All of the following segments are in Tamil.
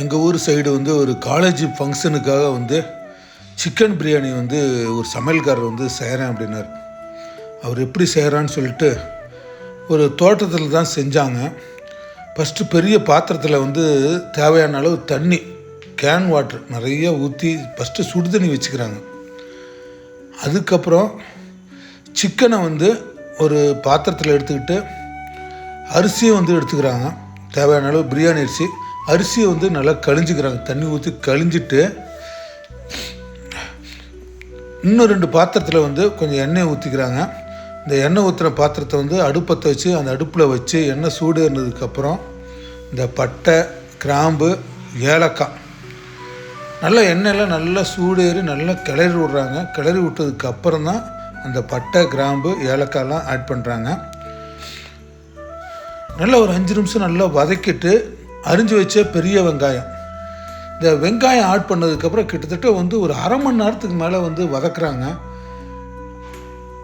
எங்கள் ஊர் சைடு வந்து ஒரு காலேஜ் ஃபங்க்ஷனுக்காக வந்து சிக்கன் பிரியாணி வந்து ஒரு சமையல்காரர் வந்து செய்கிறேன் அப்படின்னார். அவர் எப்படி செய்கிறான்னு சொல்லிட்டு ஒரு தோட்டத்தில் தான் செஞ்சாங்க. ஃபஸ்ட்டு பெரிய பாத்திரத்தில் வந்து தேவையான அளவு தண்ணி கேன் வாட்டர் நிறைய ஊற்றி ஃபஸ்ட்டு சுடு தண்ணி வச்சுக்கிறாங்க. அதுக்கப்புறம் சிக்கனை வந்து ஒரு பாத்திரத்தில் எடுத்துக்கிட்டு அரிசியும் வந்து எடுத்துக்கிறாங்க. தேவையான அளவு பிரியாணி அரிசி. அரிசியை வந்து நல்லா கழிஞ்சிக்கிறாங்க. தண்ணி ஊற்றி கழிஞ்சிட்டு இன்னும் ரெண்டு பாத்திரத்தில் வந்து கொஞ்சம் எண்ணெய் ஊற்றிக்கிறாங்க இந்த எண்ணெய் ஊற்றுன பாத்திரத்தை வந்து அடுப்பத்தை வச்சு அந்த அடுப்பில் வச்சு எண்ணெய் சூடு இருந்ததுக்கப்புறம் இந்த பட்டை கிராம்பு ஏலக்காய் நல்லா எண்ணெயெல்லாம் நல்லா சூடேறி நல்லா கிளறி விட்றாங்க. கிளறி விட்டதுக்கு அப்புறம் தான் அந்த பட்டை கிராம்பு ஏலக்காயெல்லாம் ஆட் பண்ணுறாங்க நல்லா ஒரு அஞ்சு நிமிஷம் நல்லா வதக்கிட்டு அரிஞ்சு வச்ச பெரிய வெங்காயம். இந்த வெங்காயம் ஆட் பண்ணதுக்கப்புறம் கிட்டத்தட்ட வந்து ஒரு அரை மணி நேரத்துக்கு மேலே வந்து வதக்குறாங்க.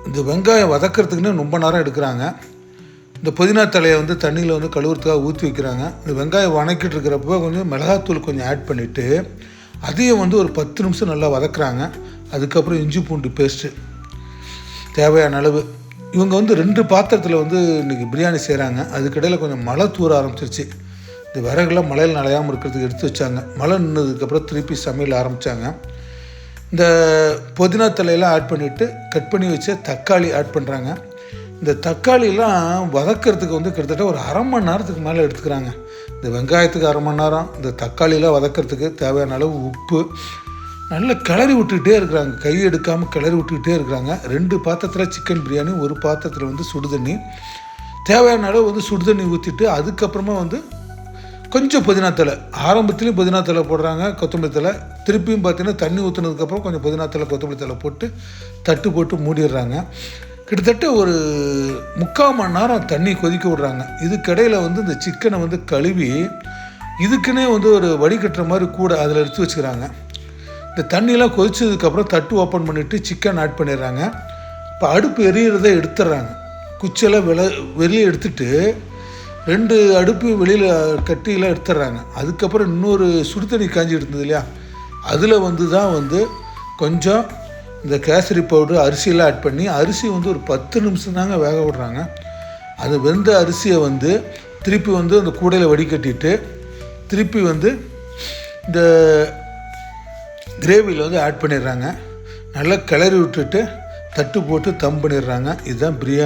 இந்த வெங்காயம் வதக்கிறதுக்குன்னு ரொம்ப நேரம் எடுக்கிறாங்க. இந்த புதினா தலையை வந்து தண்ணியில் வந்து கழுவுறதுக்காக ஊற்றி வைக்கிறாங்க. இந்த வெங்காயம் வணக்கிட்டு இருக்கிறப்ப கொஞ்சம் மிளகாத்தூள் கொஞ்சம் ஆட் பண்ணிவிட்டு அதையும் வந்து ஒரு பத்து நிமிஷம் நல்லா வதக்குறாங்க. அதுக்கப்புறம் இஞ்சி பூண்டு பேஸ்ட்டு தேவையான அளவு. இவங்க வந்து ரெண்டு பாத்திரத்தில் வந்து இன்றைக்கி பிரியாணி செய்கிறாங்க அதுக்கிடையில் கொஞ்சம் மழை தூர ஆரம்பிச்சிருச்சு. இந்த விறகுலாம் மழையில் நனையாமல் இருக்கிறதுக்கு எடுத்து வச்சாங்க. மழை நின்னதுக்கப்புறம் திருப்பி சமையல் ஆரம்பித்தாங்க இந்த புதினா தலையெல்லாம் ஆட் பண்ணிவிட்டு கட் பண்ணி வச்ச தக்காளி ஆட் பண்ணுறாங்க இந்த தக்காளிலாம் வதக்கிறதுக்கு வந்து கிட்டத்தட்ட ஒரு அரை மணி நேரத்துக்கு மேலே எடுத்துக்கிறாங்க. இந்த வெங்காயத்துக்கு அரை மணி நேரம் இந்த தக்காளிலாம் வதக்கிறதுக்கு தேவையான அளவு உப்பு. நல்லா கிளறி விட்டுக்கிட்டே இருக்கிறாங்க. கை எடுக்காமல் கிளறி விட்டுக்கிட்டே இருக்கிறாங்க. ரெண்டு பாத்திரத்தில் சிக்கன் பிரியாணி ஒரு பாத்திரத்தில் வந்து சுடுதண்ணி. தேவையான அளவு வந்து சுடுதண்ணி ஊற்றிட்டு அதுக்கப்புறமா வந்து கொஞ்சம் புதினா தலை ஆரம்பத்துலேயும் புதினா தலை போடுறாங்க கொத்தமல்லி தலை திருப்பியும் பார்த்தீங்கன்னா தண்ணி ஊற்றுனதுக்கப்புறம் கொஞ்சம் புதினா தலை கொத்தமல்லி தலை போட்டு தட்டு போட்டு மூடிடுறாங்க. கிட்டத்தட்ட ஒரு முக்கால் மணி நேரம் தண்ணி கொதிக்க விடுறாங்க. இதுக்கடையில் வந்து இந்த சிக்கனை வந்து கழுவி இதுக்குன்னே வந்து ஒரு வடிகட்டுற மாதிரி கூட அதில் எடுத்து வச்சுக்கிறாங்க. இந்த தண்ணியெலாம் கொதிச்சதுக்கப்புறம் தட்டு ஓப்பன் பண்ணிவிட்டு சிக்கன் ஆட் பண்ணிடுறாங்க. இப்போ அடுப்பு எரியறதை எடுத்துடுறாங்க. குச்சியெல்லாம் வில வெளியே எடுத்துகிட்டு ரெண்டு அடுப்பு வெளியில் கட்டியெல்லாம் எடுத்துடுறாங்க. அதுக்கப்புறம் இன்னொரு சுடுதண்ணி காஞ்சி இருந்தது இல்லையா? அதில் வந்து தான் வந்து கொஞ்சம் இந்த கேசரி பவுடர் அரிசியெல்லாம் ஆட் பண்ணி அரிசி வந்து ஒரு பத்து நிமிஷம் தாங்க வேக விடுறாங்க. அது வெந்த அரிசியை வந்து திருப்பி வந்து அந்த கூடையில் வடிகட்டிட்டு திருப்பி வந்து இந்த கிரேவியில் வந்து ஆட் பண்ணிடுறாங்க. நல்லா கிளறி விட்டுட்டு தட்டு போட்டு தம் பண்ணிடுறாங்க. இதுதான் பிரியாணி.